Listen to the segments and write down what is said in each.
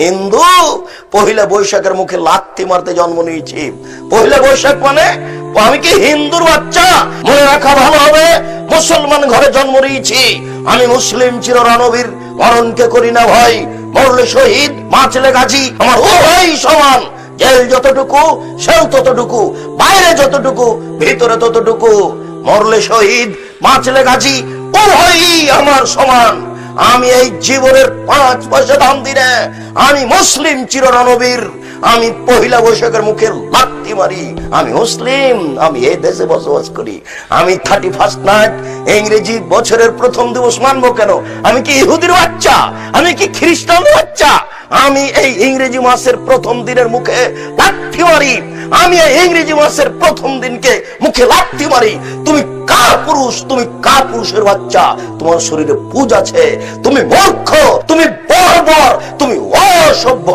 হিন্দু, পহিলা বৈশাখের মুখে লাত্তি মারতে জন্ম নিয়েছি। পহিলা বৈশাখ মানে আমি কি হিন্দুর বাচ্চা? মনে রাখা ভালো হবে, মুসলমান ঘরে জন্ম নিয়েছি। আমি মুসলিম চির রণবীর মরণকে করি না ভয় মরলে শহীদ মা ছেলে গাছি আমার ও ভাই সমান, জেল যতটুকু, সেও ততটুকু, বাইরে যতটুকু, ভিতরে ততটুকু। মরলে শহীদ মা ছেলে গাছি ও ভাই আমার সমান। আমি এই জীবনের পাঁচ পয়সা দাম দিনে আমি মুসলিম চিররণবীর। আমি পহিলা বৈশাখের মুখে লাত্তি মারি। আমি মুসলিম, আমি এই দেশে বসবাস করি। আমি থার্টি ফার্স্ট নাইট ইংরেজি বছরের প্রথম দিবস মানবো কেন? আমি কি ইহুদির বাচ্চা? আমি কি খ্রিস্টান বাচ্চা? আমি এই ইংরেজি মাসের প্রথম দিনের মুখে লাথি মারি। আমি এই ইংরেজি মাসের প্রথম দিনকে মুখে লাথি মারি। তুমি পুরুষ, তুমি কা পুরুষের বাচ্চা? তোমার শরীরে পুজ আছে, তুমি মূর্খ, তুমি বর্বর, তুমি অসভ্য।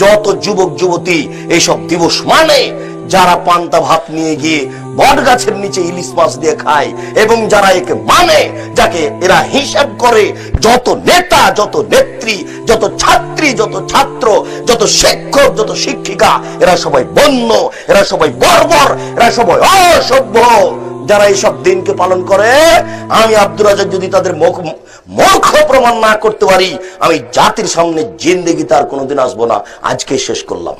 যত যুবক, যুবতী, এইসব দিবস মানে যারা পান্তা ভাত নিয়ে গিয়ে বট গাছের নিচে ইলিশ মাছ দিয়ে খায় এবং যারা একে মানে যাকে এরা হিসাব করে, যত নেতা, যত নেত্রী, যত ছাত্রী, যত ছাত্র, যত শিক্ষক, যত শিক্ষিকা, এরা সবাই বন্য, এরা সবাই বর্বর, এরা সবাই অসভ্য। যারা এইসব দিনকে পালন করে, আমি আব্দুর রাজা যদি তাদের মুখ প্রমাণ না করতে পারি, আমি জাতির সামনে জিন্দেগি তার কোনোদিন আসব না। আজকে শেষ করলাম।